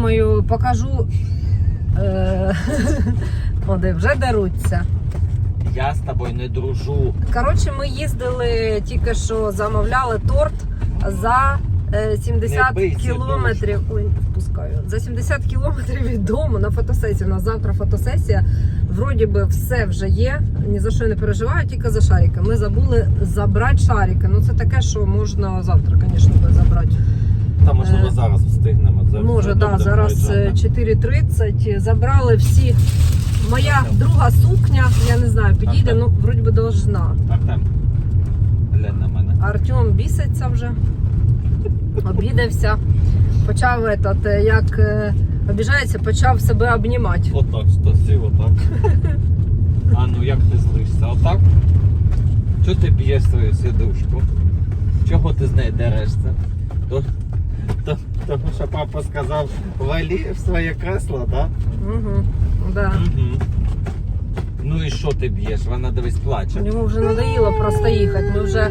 Думаю, покажу. Е, Оде, вже деруться. Я з тобою не дружу. Коротше, ми їздили тільки що замовляли торт за е, 70 Не кілометрів. Ой, впускаю. За 70 кілометрів від дому на фотосесію. У нас завтра фотосесія. Вроді би все вже є. Ні за що не переживаю, тільки за шарики. Ми забули забрати шарики. Ну це таке, що можна завтра, звісно, забрати. Та можливо Е, зараз встигнемо. Це Може, да, зараз е, 4.30. Забрали всі. Моя друга сукня, я не знаю, підійде, Ага. ну вроді би должна. Артем, глянь на мене. Артем біситься вже, обідався. Почав этот, е, як е, обіжається, почав себе обнімати. Отак, стасив, отак. А ну як ти злишся? Отак? Чого ти б'єш свою сідушку? Чого ти з нею дерешся? То, тому що папа сказав, валі в своє кресло, так? Угу, да. Угу. Ну і що ти б'єш? Вона дивись плаче. Йому вже надоїло просто їхати. Ми вже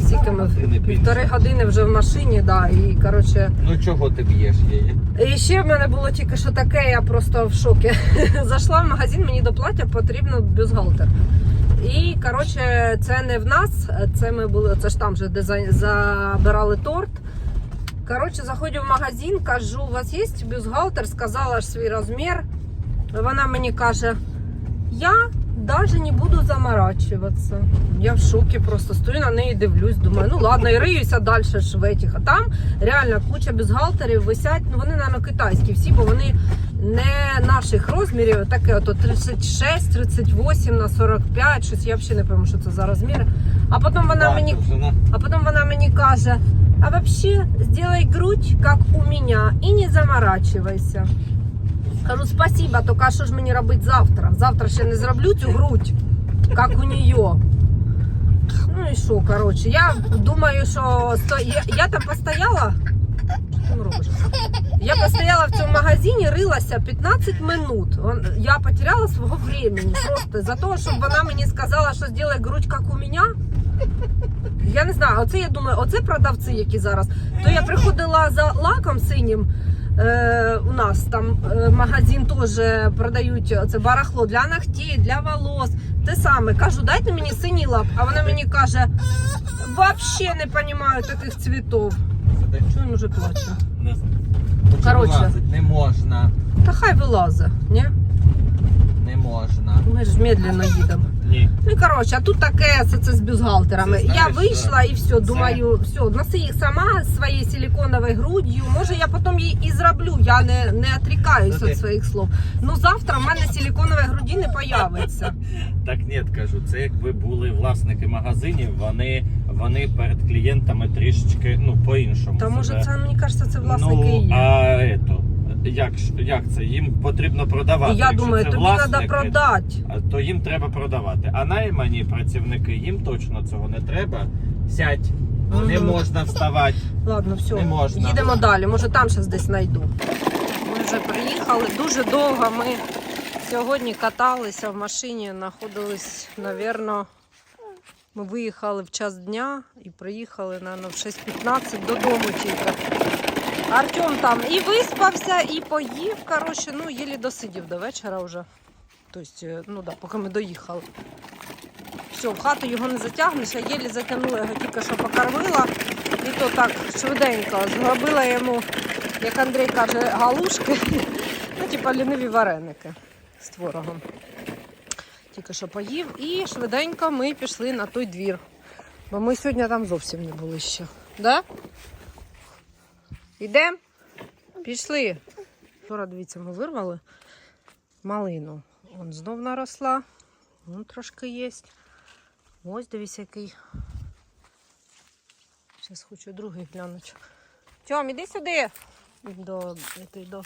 скільки ми півтори години вже в машині, да, і коротше. Ну чого ти б'єш її? І ще в мене було тільки що таке, я просто в шокі. Зайшла в магазин, мені до плаття потрібно бюстгальтер. І коротше, це не в нас, це ми були, це ж там же, де забирали торт. Коротше, заходжу в магазин, кажу, у вас є бюстгальтер? Сказала ж свій розмір. Вона мені каже, я даже не буду заморачиваться. Я в шокі просто стою на неї, дивлюсь, думаю, ну ладно, і риюся далі ж в этих. А там реально куча бюстгальтерів висять, ну вони, напевно, китайські всі, бо вони не наших розмірів, таке ото 36, 38 на 45, щось я взагалі не пам'ятаю, що це за розміри. А потім вона мені а потом она мне каже, а вообще сделай грудь, как у меня, и не заморачивайся. Кажу, спасибо, только що ж мені робити завтра? Завтра ще не зроблю цю грудь, як у нее. Ну і що, коротше, я думаю, що сто... я, я там постояла. Що ти там робиш? Я постояла в цьому магазині, рилася 15 минут. Он- Я потеряла свого времени просто за того, щоб вона мені сказала, що зробила грудь, як у мене. Я не знаю, оце я думаю, оце продавці, які зараз. То я приходила за лаком синім. Е, у нас там е, магазин теж продають це барахло для ногтей, для волос. Те саме. Кажу, дайте мені синій лак. А вона мені каже, вообще не розумію таких цвітів. Сиди. Чого він уже плаче? Коротше. Не можна. Та хай вилазить, ні? Не можна. Ми ж медленно їдемо. Ні. Ну коротше, а тут таке це, це з бюстгальтерами. Це я вийшла і все, це- думаю, все, носи їх сама своєю силіконовою груддю. Може, я потім її і зроблю. Я не, не отрікаюся від своїх слов. Ну завтра в мене силіконової груді не появиться. Так ні, кажу, це якби були власники магазинів, вони, вони перед клієнтами трішечки ну, по-іншому. Та може це мені кажеться, це власники ну, є. а ето, як, як це? Їм потрібно продавати. Я Якщо думаю, це тобі треба власники, продати. то їм треба продавати. А наймані працівники, їм точно цього не треба. Сядь, не Мгм. можна вставати. Ладно, все. Не можна. Їдемо далі. Може там щось десь знайду. Ми вже приїхали. Дуже довго ми сьогодні каталися в машині, знаходились, напевно, ми виїхали в час дня і приїхали, напевно, в 6.15 додому тільки. Артем там і виспався, і поїв. Коротше, ну, єлі досидів до вечора вже. Тобто, е, ну да, поки ми доїхали. Все, в хату його не затягнеш, а єлі затягнула його тільки що покормила. І то так швиденько зробила йому, як Андрій каже, галушки. Ну, типа ліниві вареники з творогом. Тільки що поїв. І швиденько ми пішли на той двір. Бо ми сьогодні там зовсім не були ще. Да? Йдемо? Пішли. Вчора, дивіться, ми вирвали малину. Вон знов наросла. Вон трошки є. Ось дивіться, який. Зараз хочу другий глянути. Тьом, іди сюди. До, до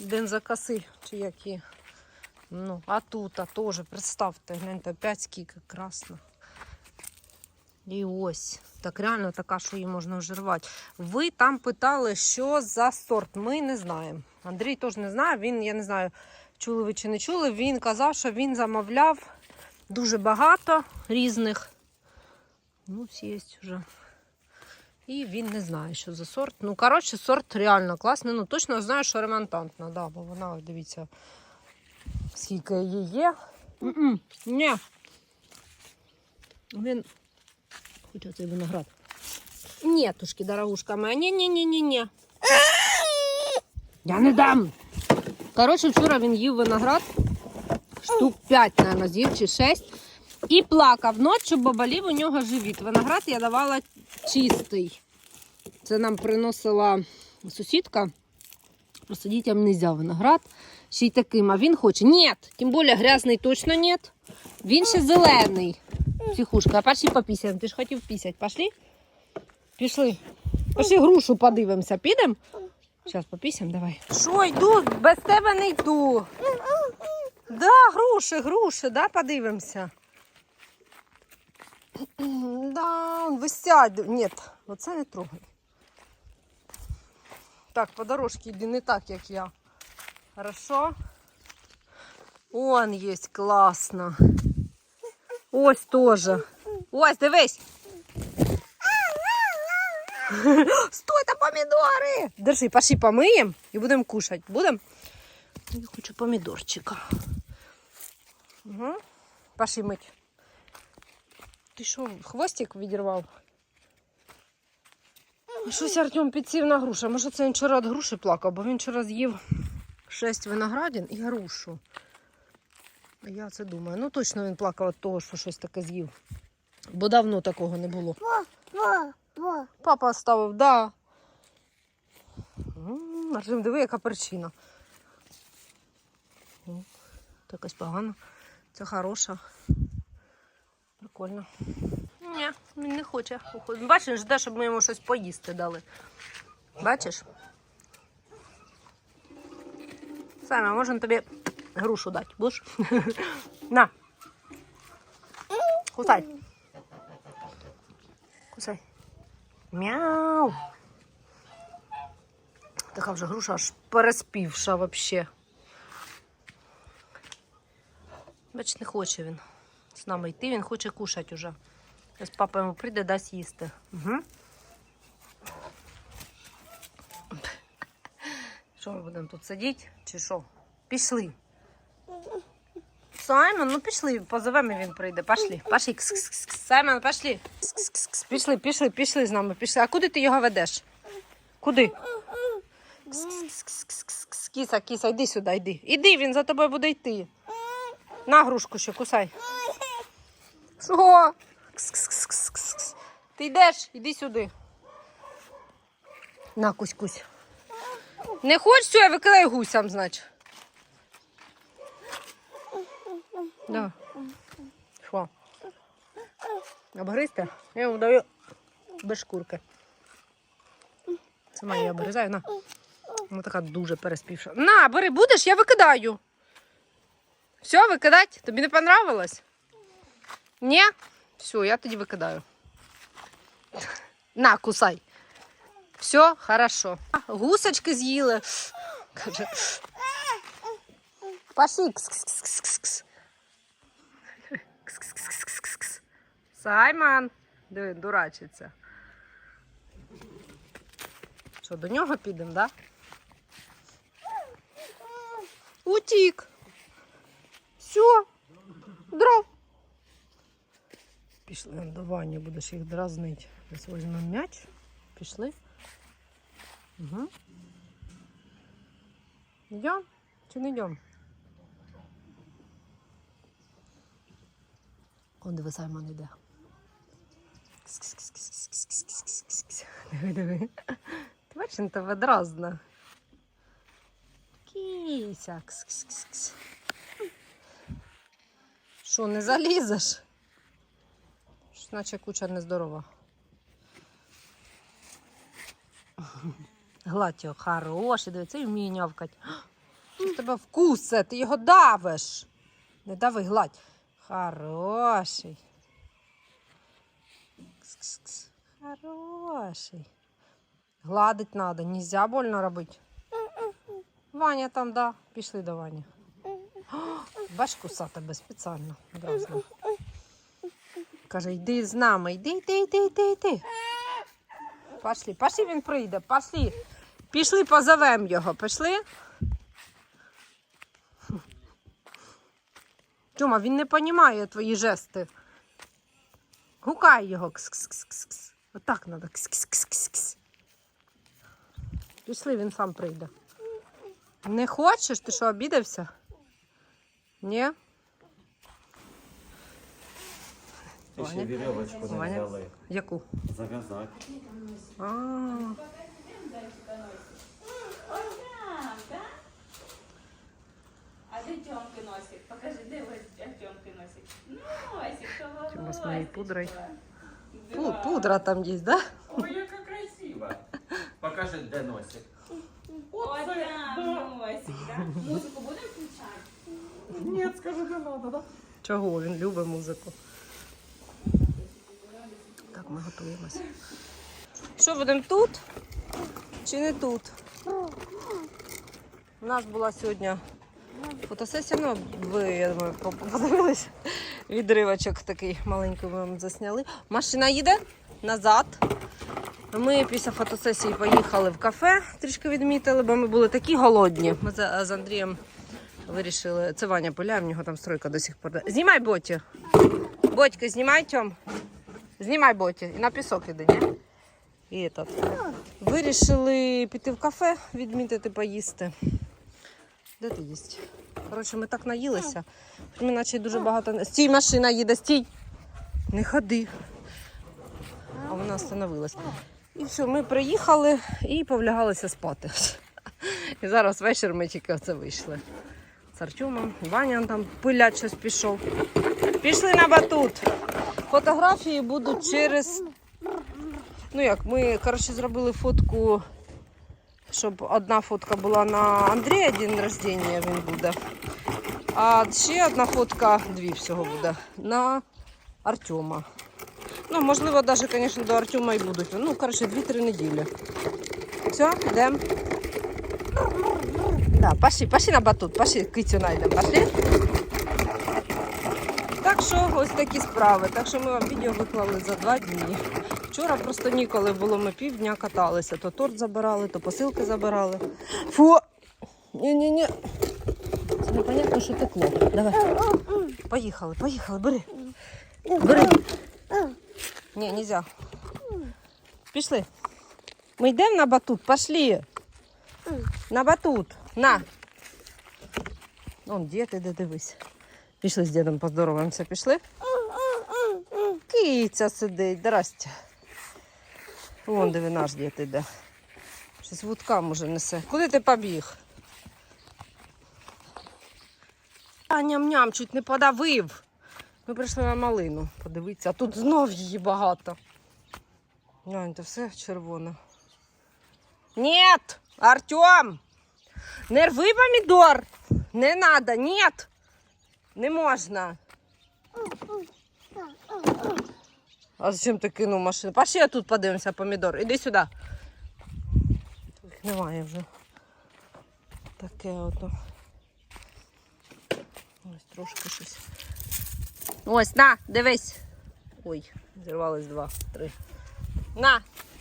бензокоси, чи які. Ну, а тут а теж, представте, гляньте, опять скільки красно. І ось. Так реально така, що її можна вжирвати. Ви там питали, що за сорт. Ми не знаємо. Андрій теж не знає. Він, я не знаю, чули ви чи не чули. Він казав, що він замовляв дуже багато різних. Ну, є вже. І він не знає, що за сорт. Ну, коротше, сорт реально класний. Ну, точно знаю, що ремонтантна, да, бо вона, дивіться, скільки її є. Ні. Він. Хоча цей виноград. Нетушки, дорогушка моя. Ні-ні-ні-ні-ні. Я не дам. Коротше, вчора він їв виноград. Штук 5, мабуть, з'їв чи 6. І плакав ночі, бо болів у нього живіт. Виноград я давала чистий. Це нам приносила сусідка. Просто дітям не можна виноград. Ще й таким, а він хоче. Ні, тим більше грязний точно ні. Він ще зелений. Психушка, а пошли попісяємо. Ти ж хотів пісять. Пошли? Пішли. Пішли грушу подивимося. Підемо? Зараз попісяємо, давай. Що, йду? Без тебе не йду. Да, груші, груші, да, подивимося. Да, он висять. Ні, оце не трогай. Так, по дорожці йди не так, як я. Хорошо? Он є, класно. Ось теж. Ось, дивись. Стой, там помідори! Держи, пошли помиємо і будемо кушати. Будемо? Я хочу помідорчика. Угу. Пошли мить. Ти що, хвостик відірвав? Щось Артем підсів на грушу. Може це він вчора від груші плакав, бо він вчора з'їв шість виноградин і грушу. Я це думаю. Ну точно він плакав від того, що щось таке з'їв. Бо давно такого не було. Папа ставив, да. М, Артем, диви, яка причина. Якась погана. Це хороша. Прикольно. Ні, він не хоче. Бачиш, жде, щоб ми йому щось поїсти дали. Бачиш? Саме, можемо тобі грушу дати. Будеш? На. Кусай. Кусай. Мяу. Така вже груша аж переспівша вообще. Бач, не хоче він з нами йти, він хоче кушати уже. Зараз папа йому прийде, дасть їсти. Угу. Що ми будемо тут сидіти? Чи що? Пішли. Саймон, ну пішли, позовемо він прийде. Пішли. Пішли. Саймон, пішли. Пішли, пішли, пішли з нами. Пішли. А куди ти його ведеш? Куди? Кіса, кіса, йди сюди, йди. Іди, він за тобою буде йти. На грушку ще кусай. Що? Ти йдеш? Іди сюди. На, кусь, кусь. Не хочеш, все, викидай гусям, значить. Да. Що? Обгризти? Я йому даю без шкурки. Сама її обгризаю, на. Вона така дуже переспівша. На, бери, будеш, я викидаю. Все, викидать? Тобі не понравилось? Ні? Все, я тоді викидаю. На, кусай. Все, хорошо. Гусочки з'їли. Каже. Пошли. Саймон. Диви, дурачиться. Що, до нього підемо, так? Да? Утік. Все. Дров. Пішли до Вані, будеш їх дразнити. Зараз візьмемо м'яч. Пішли. Угу. Йдемо чи не йдемо? Он диви, Саймон йде. Диви, диви. Ти бачиш, він тебе дразна. Кися. Що, не залізеш? Щось наче куча нездорова. Гладь його хороший, дивіться, і вміє нявкать. Тебе вкусе, ти його давиш. Не дави, гладь. Хороший. Кс-кс-кс. Хороший. Гладить надо, нельзя больно робити. Ваня там, да. Пішли до Вані. Бач, куса тебе спеціально. Дразно. Каже, йди з нами, йди, йди, йди, йди, йди. Пошли, пошли він прийде, пошли. Пішли, позовем його, пішли. Тьома, він не розуміє твої жести. Гукай його. Кс-кс-кс-кс. Отак треба. Кс-кс-кс-кс. Пішли, він сам прийде. Не хочеш? Ти що, обідався? Ні? Ти ще вірьовочку не взяли. Яку? Зав'язати. А, Отак, да? А де Тьомки носик? Покажи, де Тьомки носик? Носик, того Тьома з моєю пудрою. Да. пу- пудра там є, да? Ой, яка красива. Покажи, де носик. Отак, носик, да? Музику будемо включати? Ні, скажи, де надо, да? Чого? Він любить музику. Так, ми готуємося. Що будемо тут чи не тут? У нас була сьогодні фотосесія, ну ви, я думаю, по- подивились. Відривочок такий маленький ми вам засняли. Машина їде назад. Ми після фотосесії поїхали в кафе, трішки відмітили, бо ми були такі голодні. Ми з, Андрієм вирішили. Це Ваня Поля, в нього там стройка до сих пор. Знімай боті. Ботька, знімай Тьом. Знімай боті. І на пісок іди, ні? І этот. Вирішили піти в кафе, відмітити, поїсти. Де ти їсть? Коротше, ми так наїлися. Ми наче дуже багато. Стій, машина їде, стій! Не ходи. А вона остановилась. І все, ми приїхали і повлягалися спати. І зараз вечір ми тільки оце вийшли. З Артемом. Ваня там пилять щось пішов. Пішли на батут. Фотографії будуть через. Ну як, ми коротше зробили фотку, щоб одна фотка була на Андрія день рождення, він буде. А ще одна фотка, дві всього буде, на Артема. Ну, можливо, навіть, звісно, до Артема і будуть. Ну, коротше, 2-3 неділі. Все, йдемо. Да, пошли, пошли на батут, пошли, кицю знайдемо, пошли. Так що ось такі справи. Так що ми вам відео виклали за два дні. Вчора просто ніколи було, ми півдня каталися. То торт забирали, то посилки забирали. Фу! Ні-ні-ні. Це непонятно, що текло. Давай. Поїхали, поїхали, бери. Бери. Ні, нельзя. Пішли. Ми йдемо на батут, пошли. На батут. На. Вон дід іде, дивись. Пішли з дідом поздороваємося, пішли. Киця сидить, здрасте. Вон диви наш дід іде. Щось вудка може несе. Куди ти побіг? А ням-ням, чуть не подавив. Ми прийшли на малину. Подивіться, а тут знов її багато. Гляньте, все червоне. Нет, Артем! Не рви помідор! Не надо, нет! Не можна. А зачем ти кинув машину? Пошли я тут подивимося помідор. Іди сюди. Їх немає вже. Таке ото. Ось трошки щось. Ось, на, дивись. Ой, зірвались два, три. На.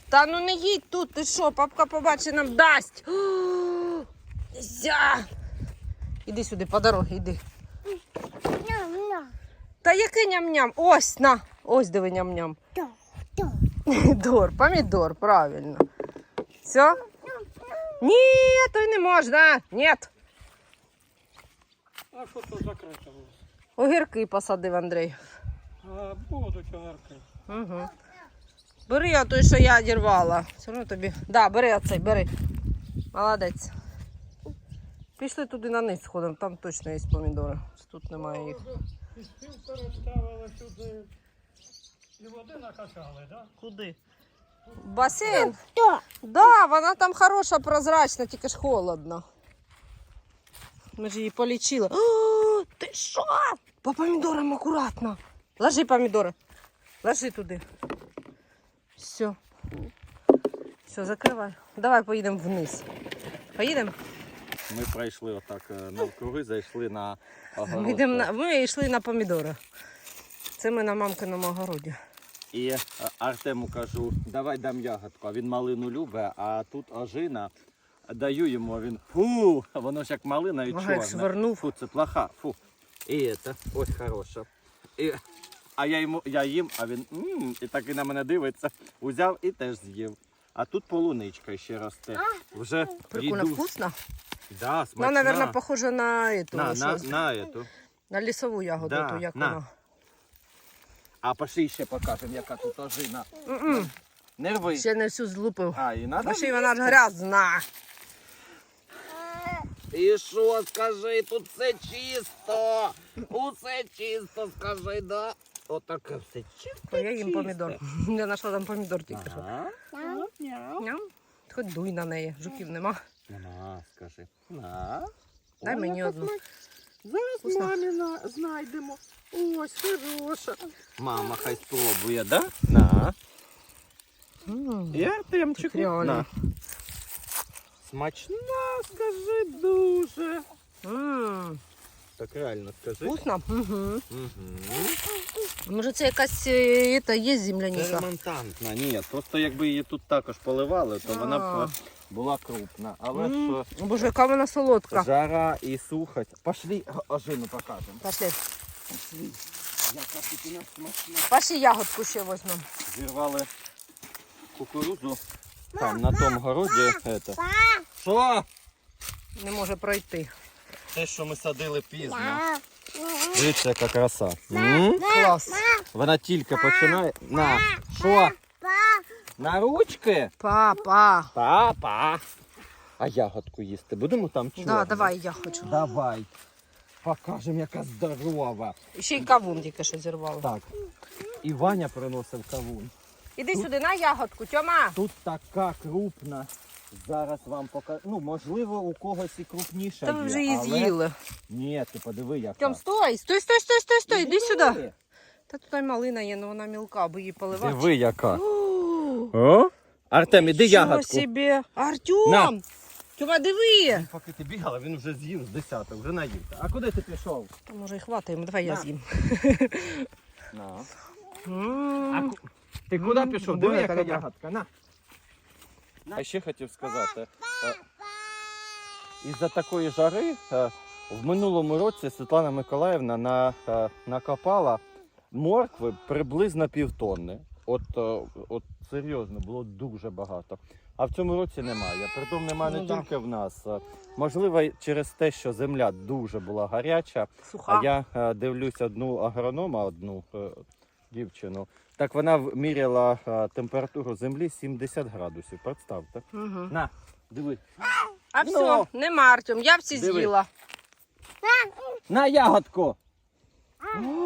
Та ну не їдь тут, ти що, папка побачить нам дасть. Нельзя. Іди сюди, по дорозі, іди. Та яке ням-ням? Ось, на. Ось диви ням-ням. Дор, помідор, правильно. Все? Ні, то й не можна. Ні. А що то закрито? у вас? Огірки посадив Андрій. А, будуть огарки. Угу. Бери я той, що я дірвала. Все одно тобі. Да, бери оцей, бери. Молодець. Пішли туди на низ сходимо, там точно є помідори. Тут немає їх. І стіл переставили сюди. І води накачали, так? Куди? Басейн? Да, вона там хороша, прозрачна, тільки ж холодно. Ми ж її полічили. О, ти що? По помідорам акуратно. Ложи помідори. Ложи туди. Все. Все, закривай. Давай поїдемо вниз. Поїдемо? Ми пройшли отак е, навкруги, зайшли на огород. Ми, йдемо на... ми йшли на помідори. Це ми на мамкиному огороді. І е, Артему кажу, давай дам ягодку, а він малину любить, а тут ожина. Даю йому, а він фу, воно ж як малина і як швирнув. Фу, це плоха, фу. І це, ось хороша. І, а я йому я їм, а він м і так і на мене дивиться, узяв і теж з'їв. А тут полуничка ще росте. Вже Прикольно йду. вкусно. Да, Ну, смачна. наверное, похоже на эту, на, на, що- на эту. на лісову ягоду, Да, ту, як на. вона. А пошли ще покажемо, яка тут ожина. М-м, Не рви. Ще не всю злупив. А, і надо. Ще й вона ж грязна. І що, скажи, тут все чисто. Усе чисто, скажи, да. Отаке все чисто. Я їм помідор. Я знайшла там помідор тільки що. Ага. Ням. Хоч дуй на неї, жуків нема. На, скажи. На. Дай мені одну. Зараз Вкусно. маміна знайдемо. Ось хороша. Мама хай спробує, да? На. М, І Артемчику. На. Смачна, скажи дуже. м, Так реально скажи. Вкусно? Угу. Угу. Може це якась е, ета, є Це земляніка? ремонтантна. Ні, просто якби її тут також поливали, то вона б А. була крупна. Але М, е, Боже, яка вона солодка. жара і сухость. Пошли ожину покажемо. Пошли. Пошли. Яка тут у нас смачна. Пошли ягодку ще візьмемо. Зірвали кукурудзу. Там на тому городі. Это. Що? Не може пройти. Те, що ми садили пізно. Дивіться, яка краса. М? Клас. Вона тільки починає. На. Що? На ручки? Папа. Папа. А ягодку їсти будемо там чорну? Да, давай, я хочу. Давай. Покажемо, яка здорова. І Ще й кавун тільки що зірвала. Так. І Ваня приносив кавун. Іди сюди на ягодку, Тьома. Тут така крупна. Зараз вам покажу. Ну, можливо, у когось і крупніша Та ви є, вже її але... з'їли. Ні, ти подиви, яка. Тьом, стой, стой, стой, стой, стой, стой, іди сюди. Та тут й малина є, але вона мілка, аби її поливати. Диви, яка. О, О? Артем, іди ягодку. собі. Артем! На. Тьома, диви. Поки ти бігала, він вже з'їв з десяток, вже наївся. А куди ти пішов? Та, Може і хватаємо, давай я На. з'їм. На. М. А ку- ти куди пішов? диви, яка яка ягодка. На. А ще хотів сказати. е, Із-за такої жари е, в минулому році Світлана Миколаївна на, е, накопала моркви приблизно півтонни. От, е, от серйозно, було дуже багато. А в цьому році немає. Притом немає не Ну да. тільки в нас. е, Можливо, через те, що земля дуже була гаряча. Суха. А я е, дивлюсь одну агронома, одну дівчину. Так вона міряла температуру землі 70 градусів. Представте. Угу. На, диви. А Ну. все, нема Артем, я всі з'їла. На ягодку!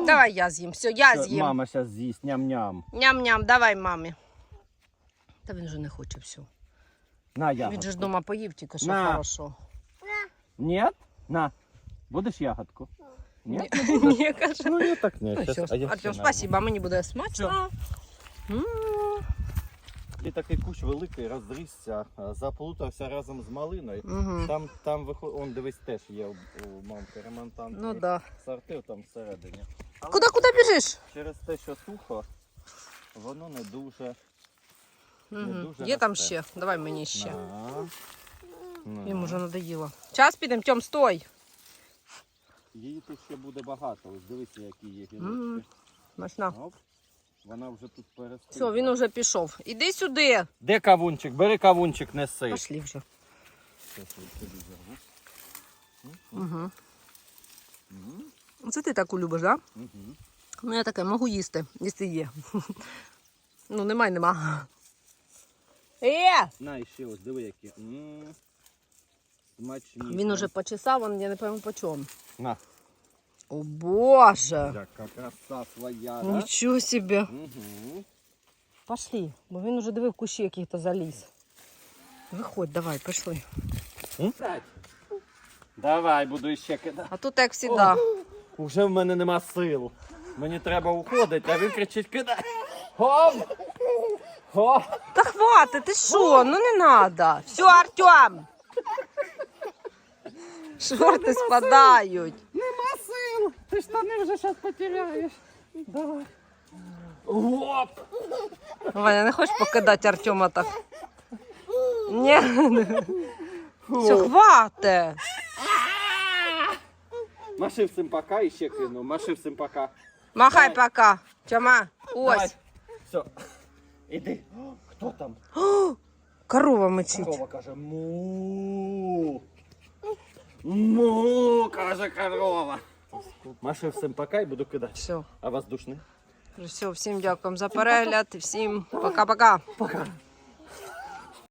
Давай я з'їм, все, я Все, з'їм. Мама зараз з'їсть ням-ням. Ням-ням, давай мамі. Та він же не хоче все. На Він же ж дома поїв тільки що На. хорошо. Ні? На. Будеш ягодку? Ні? Ні, каже. Ну я так не. Ну, все, Артем, спасибо, мені буде смачно. М. І такий кущ великий розрісся, е, заплутався разом з малиною. Мгм. Там, там виход... Он дивись теж є у, у мамки ремонтант. Ну да. Сорти там всередині. Але Куди, куди біжиш? через те, що сухо, воно не дуже. Мгм. дуже Є там ще. Давай мені ще. На. На. Їм уже надоїло. Час підемо, Тьом, стой. Її тут ще буде багато. Ось дивися, які є гілочки. Смачно. Оп. Вона вже тут перестигла. Все, він уже пішов. Іди сюди. Де кавунчик? Бери кавунчик, неси. Пошли вже. Угу. Це ти таку любиш, так? Да? Мгм. Ну, я таке можу їсти, якщо є. Ну, немає, нема. Е! На, ще ось, диви які. М. Смачні. Він уже почесав, он, я не пойму по чому. На. О Боже! Яка краса своя, да? Нічого собі. Угу. Пошли, бо він уже дивив кущі яких-то заліз. Виходь, давай, пішли. Давай, буду ще кидати. А тут як завжди. Уже в мене нема сил. Мені треба уходити, а він кричить кидай. Хоп! Хоп! Та хватить, ти що? Ну не треба. Все, Артем. Шорти спадають. Нема сил! Ти штани вже. Давай. Оп! Ваня, не хочеш покидати Артема так? Ні. Все, хвате. Маши всім пока і ще кину. Маши всім пока. Махай пока. Тьома, ось. Все. Іди. О, Хто там? Корова мечить. Корова каже му. Му, каже корова. Маши всім пока і буду кидати. Все. А воздушний? Все, всім дякуємо за перегляд. Всім пока-пока. Пока.